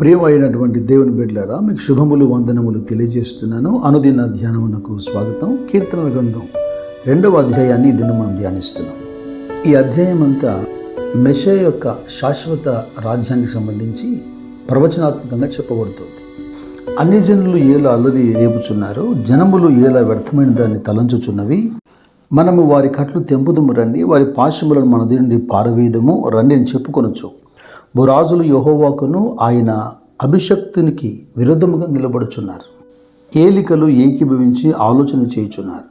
ప్రియమైనటువంటి దేవుని బిడ్డలారా మీకు శుభములు వందనములు తెలియజేస్తున్నాను. అనుదిన ధ్యానమునకు స్వాగతం. కీర్తనల గ్రంథం రెండవ అధ్యాయాన్ని దీన్ని మనం ధ్యానిస్తున్నాం. ఈ అధ్యాయం అంతా మెష యొక్క శాశ్వత రాజ్యానికి సంబంధించి ప్రవచనాత్మకంగా చెప్పబడుతుంది. అన్ని జనులు ఏలా అల్లరి రేపుచున్నారు జనములు ఏలా వ్యర్థమైన దాన్ని తలంచుచున్నవి. మనము వారి కట్లు తెంపుదము రండి వారి పాశములను మన నుండి పారవేయదము రండి అని చెప్పుకొనొచ్చు భూరాజులు యహోవాకును ఆయన అభిషక్తునికి విరుద్ధముగా నిలబడుచున్నారు. ఏలికలు ఏకీభవించి ఆలోచన చేయుచున్నారు.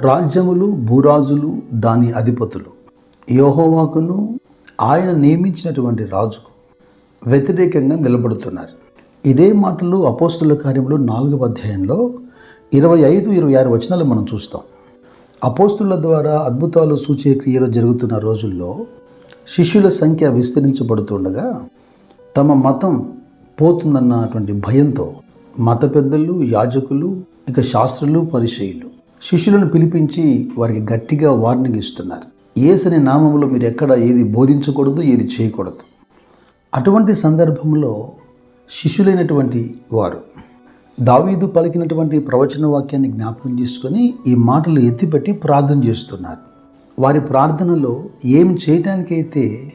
రాజ్యములు భూరాజులు దాని అధిపతులు. యోహోవాకును ఆయన నియమించినటువంటి రాజుకు వ్యతిరేకంగా నిలబడుతున్నారు. ఇదే మాటలు అపోస్తుల కార్యంలో నాలుగవ అధ్యాయంలో ఇరవై ఐదు ఇరవై ఆరు వచనాలు మనం చూస్తాం. అపోస్తుల ద్వారా అద్భుతాలు సూచే క్రియలు జరుగుతున్న రోజుల్లో శిష్యుల సంఖ్య విస్తరించబడుతుండగా తమ మతం పోతుందన్నటువంటి భయంతో మత పెద్దలు యాజకులు ఇక శాస్త్రులు పరిచయులు శిష్యులను పిలిపించి వారికి గట్టిగా వార్నింగ్ ఇస్తున్నారు. ఏసని నామంలో మీరు ఎక్కడ ఏది బోధించకూడదు ఏది చేయకూడదు. అటువంటి సందర్భంలో శిష్యులైనటువంటి వారు దావీదు పలికినటువంటి ప్రవచన వాక్యాన్ని జ్ఞాపకం చేసుకొని ఈ మాటలు ఎత్తిపెట్టి ప్రార్థన చేస్తున్నారు. వారి ప్రార్థనలో ఏం చేయటానికైతే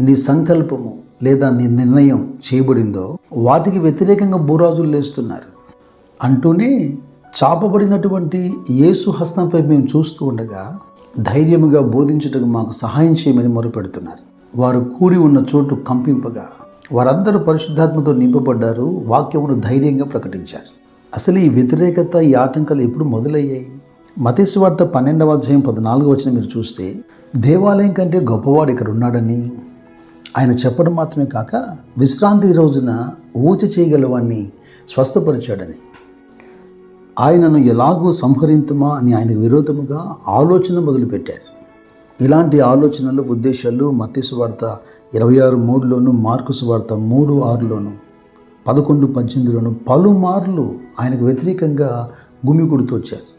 నీ సంకల్పము లేదా నీ నిర్ణయం చేయబడిందో వాటికి వ్యతిరేకంగా భూరాజులు లేస్తున్నారు. అంటూనే చాపబడినటువంటి యేసు హస్తంపై మేము చూస్తూ ఉండగా ధైర్యముగా బోధించుటకు మాకు సహాయం చేయమని మొరపెడుతున్నారు. వారు కూడి ఉన్న చోటు కంపింపగా వారందరూ పరిశుద్ధాత్మతో నింపబడ్డారు వాక్యమును ధైర్యంగా ప్రకటించారు. అసలు ఈ వ్యతిరేకత ఈ ఆటంకాలు ఎప్పుడు మొదలయ్యాయి? మతేశ్వార్త పన్నెండవ అధ్యాయం పద్నాలుగు వచ్చిన మీరు చూస్తే దేవాలయం కంటే గొప్పవాడు ఇక్కడ ఉన్నాడని ఆయన చెప్పడం మాత్రమే కాక విశ్రాంతి రోజున ఊచ చేయగలవాన్ని స్వస్థపరిచాడని. ఆయనను ఎలాగూ సంహరింతుమా అని ఆయనకు విరోధముగా ఆలోచన మొదలుపెట్టారు. ఇలాంటి ఆలోచనలు ఉద్దేశాలు మత్స్సు వార్త ఇరవై ఆరు మూడులోను మార్కుస్ వార్త మూడు ఆరులోను పదకొండు పద్దెనిమిదిలోను పలుమార్లు ఆయనకు వ్యతిరేకంగా గుమి కొడుతూ వచ్చారు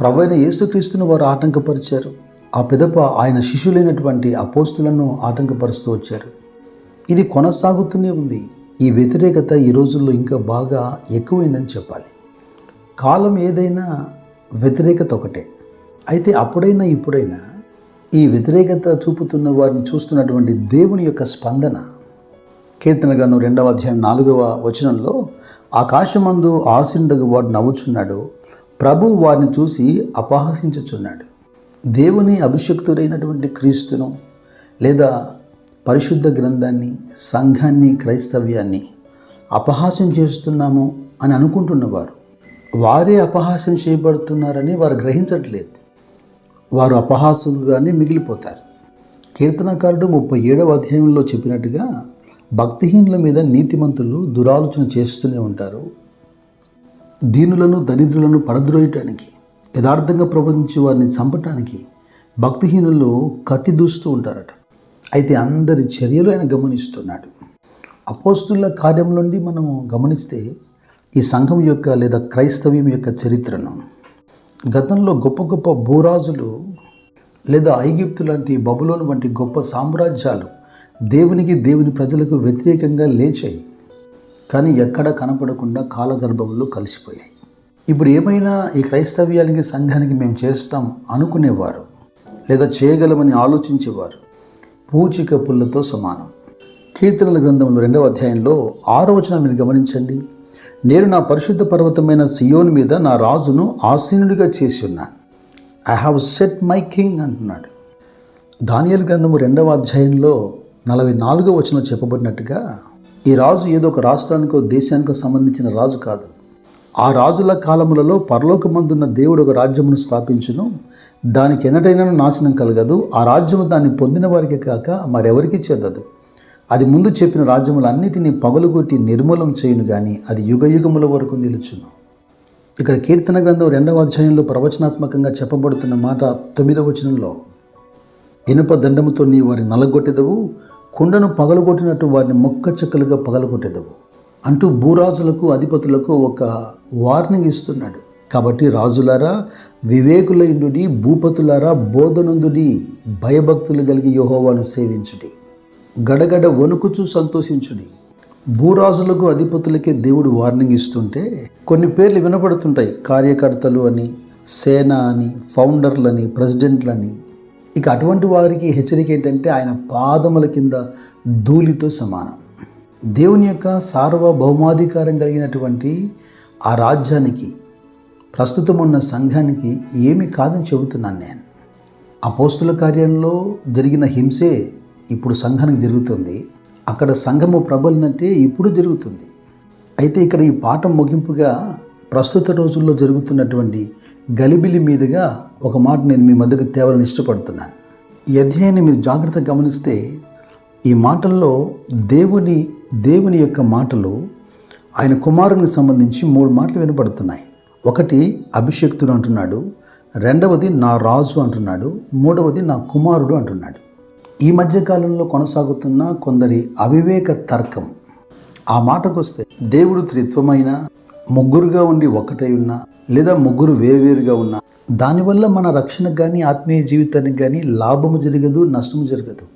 ప్రవైన యేసుక్రీస్తును వారు ఆటంకపరిచారు. ఆ పిదప ఆయన శిష్యులైనటువంటి అపోస్తులను ఆటంకపరుస్తూ వచ్చారు. ఇది కొనసాగుతూనే ఉంది. ఈ వ్యతిరేకత ఈ రోజుల్లో ఇంకా బాగా ఎక్కువైందని చెప్పాలి. కాలం ఏదైనా వ్యతిరేకత ఒకటే. అయితే అప్పుడైనా ఇప్పుడైనా ఈ వ్యతిరేకత చూపుతున్న వారిని చూస్తున్నటువంటి దేవుని యొక్క స్పందన కీర్తన గ్రంథం రెండవ అధ్యాయం నాలుగవ వచనంలో ఆకాశమందు ఆశిండగు వాడు నవ్వుచున్నాడు ప్రభు వారిని చూసి అపహసించుచున్నాడు. దేవుని అభిషక్తుడైనటువంటి క్రీస్తును లేదా పరిశుద్ధ గ్రంథాన్ని సంఘాన్ని క్రైస్తవ్యాన్ని అపహాస్యం చేస్తున్నాము అని అనుకుంటున్నవారు. వారే అపహాస్యం చేయబడుతున్నారని వారు గ్రహించట్లేదు. వారు అపహాసులుగానే మిగిలిపోతారు. కీర్తనకారుడు ముప్పై ఏడవ అధ్యాయంలో చెప్పినట్టుగా భక్తిహీనుల మీద నీతిమంతులు దురాలోచన చేస్తూనే ఉంటారు. దీనులను దరిద్రులను పడద్రోయటానికి యథార్థంగా ప్రవర్తించే వారిని చంపటానికి భక్తిహీనులు కత్తి దూస్తూ ఉంటారట. అయితే అందరి చర్యలు ఆయన గమనిస్తున్నాడు. అపోస్తుల కార్యం నుండి మనము గమనిస్తే ఈ సంఘం యొక్క లేదా క్రైస్తవ్యం యొక్క చరిత్రను. గతంలో గొప్ప గొప్ప భూరాజులు లేదా ఐగిప్తు లాంటి బబులోను వంటి గొప్ప సామ్రాజ్యాలు దేవునికి దేవుని ప్రజలకు వ్యతిరేకంగా లేచాయి. కానీ ఎక్కడ కనపడకుండా కాలగర్భంలో కలిసిపోయాయి. ఇప్పుడు ఏమైనా ఈ క్రైస్తవ్యానికి సంఘానికి మేము చేస్తాం అనుకునేవారు లేదా చేయగలమని ఆలోచించేవారు? పూచిక పుల్లతో సమానం. కీర్తనల గ్రంథంలో రెండవ అధ్యాయంలో ఆరో వచనం మీరు గమనించండి. నేను నా పరిశుద్ధ పర్వతమైన సియోన్ మీద నా రాజును ఆసీనుడిగా చేసి ఉన్నాను. I have set my king అంటున్నాడు. దానియల్ గ్రంథము రెండవ అధ్యాయంలో నలభై నాలుగో వచనం చెప్పబడినట్టుగా ఈ రాజు ఏదో ఒక రాష్ట్రానికో దేశానికో సంబంధించిన రాజు కాదు. ఆ రాజుల కాలములలో పరలోకమందున్న దేవుడు ఒక రాజ్యమును స్థాపించును. దానికి ఎన్నటైనా నాశనం కలగదు. ఆ రాజ్యము దాన్ని పొందిన వారికి కాక మరెవరికి చెందదు. అది ముందు చెప్పిన రాజ్యములన్నిటినీ పగలుగొట్టి నిర్మూలం చేయును కానీ అది యుగ యుగముల వరకు నిలుచును. ఇక్కడ కీర్తన గ్రంథం రెండవ అధ్యాయంలో ప్రవచనాత్మకంగా చెప్పబడుతున్న మాట తొమ్మిదవ వచనంలో ఇనుప దండముతో నీ వారిని నలగొట్టెదవు కుండను పగలగొట్టినట్టు వారిని మొక్క చెక్కలుగా పగలగొట్టెదవు. అంటూ భూరాజులకు అధిపతులకు ఒక వార్నింగ్ ఇస్తున్నాడు. కాబట్టి రాజులారా వివేకులైండుడి భూపతులారా బోధనందుడి భయభక్తులు కలిగి యహోవాను సేవించుడి. గడగడ వణుకుచూ సంతోషించుడి. భూరాజులకు అధిపతులకే దేవుడు వార్నింగ్ ఇస్తుంటే కొన్ని పేర్లు వినపడుతుంటాయి. కార్యకర్తలు అని సేన అని ఫౌండర్లని ప్రెసిడెంట్లని. ఇక అటువంటి వారికి హెచ్చరిక ఏంటంటే ఆయన పాదముల కింద ధూళితో సమానం. దేవుని యొక్క సార్వభౌమాధికారం కలిగినటువంటి ఆ రాజ్యానికి ప్రస్తుతం ఉన్న సంఘానికి ఏమి కాదని చెబుతున్నాను నేను. అపోస్తుల కార్యంలో జరిగిన హింసే ఇప్పుడు సంఘానికి జరుగుతుంది. అక్కడ సంఘము ప్రబలినట్టే ఇప్పుడు జరుగుతుంది. అయితే ఇక్కడ ఈ పాఠం ముగింపుగా ప్రస్తుత రోజుల్లో జరుగుతున్నటువంటి గలిబిలి మీదుగా ఒక మాట నేను మీ మధ్యకు తేవాలని ఇష్టపడుతున్నాను. ఈ అధ్యాయాన్ని మీరు జాగ్రత్తగా గమనిస్తే ఈ మాటల్లో దేవుని దేవుని యొక్క మాటలు ఆయన కుమారునికి సంబంధించి మూడు మాటలు వినపడుతున్నాయి. ఒకటి అభిషక్తుడు అంటున్నాడు. రెండవది నా రాజు అంటున్నాడు. మూడవది నా కుమారుడు అంటున్నాడు. ఈ మధ్య కాలంలో కొనసాగుతున్న కొందరి అవివేక తర్కం. ఆ మాటకు వస్తే దేవుడు త్రిత్వమైన ముగ్గురుగా ఉండి ఒకటై ఉన్నా లేదా ముగ్గురు వేరువేరుగా ఉన్నా దానివల్ల మన రక్షణకు కానీ ఆత్మీయ జీవితానికి కానీ లాభము జరగదు నష్టము జరగదు.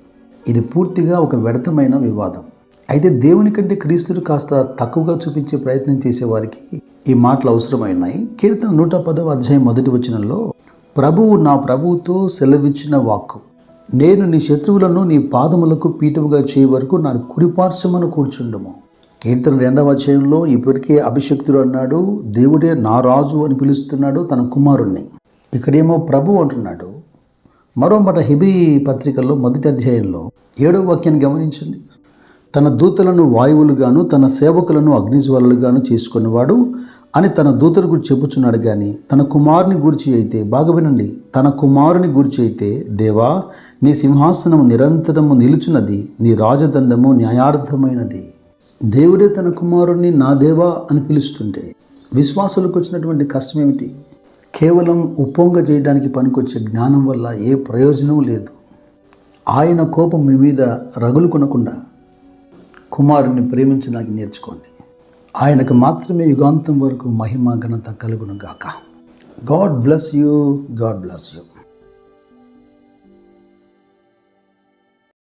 ఇది పూర్తిగా ఒక వ్యర్థమైన వివాదం. అయితే దేవుని కంటే క్రీస్తుడు కాస్త తక్కువగా చూపించే ప్రయత్నం చేసేవారికి ఈ మాటలు అవసరమైనాయి. కీర్తన నూట పదవ అధ్యాయం మొదటి వచనంలో ప్రభువు నా ప్రభువుతో సెలవిచ్చిన వాక్కు. నేను నీ శత్రువులను నీ పాదములకు పీఠముగా చేయ వరకు నా కుడిపార్శ్వమును కూర్చుండము. కీర్తన రెండవ అధ్యాయంలో ఇప్పటికే అభిషక్తుడు అన్నాడు దేవుడే నా రాజు అని పిలుస్తున్నాడు తన కుమారుణ్ణి. ఇక్కడేమో ప్రభు అంటున్నాడు. మరో మాట హిబీ పత్రికల్లో మొదటి అధ్యాయంలో ఏడవ వాక్యాన్ని గమనించండి. తన దూతలను వాయువులుగాను తన సేవకులను అగ్నిజ్వాలలుగాను చేసుకున్నవాడు అని తన దూతల గురించి చెప్పుచున్నాడు కానీ తన కుమారుని గురించి అయితే బాగా వినండి తన కుమారుని గురించి అయితే దేవా నీ సింహాసనము నిరంతరము నిలుచున్నది నీ రాజదండము న్యాయార్థమైనది. దేవుడే తన కుమారుణ్ణి నా దేవా అని పిలుస్తుంటే విశ్వాసులకు వచ్చినటువంటి కష్టం ఏమిటి కేవలం ఉప్పొంగ చేయడానికి పనికొచ్చే జ్ఞానం వల్ల ఏ ప్రయోజనం లేదు. ఆయన కోపం మీ మీద రగులు కొనకుండా కుమారుని ప్రేమించడానికి నేర్చుకోండి. ఆయనకు మాత్రమే యుగాంతం వరకు మహిమ ఘనత కలుగును గాక God bless you God bless you.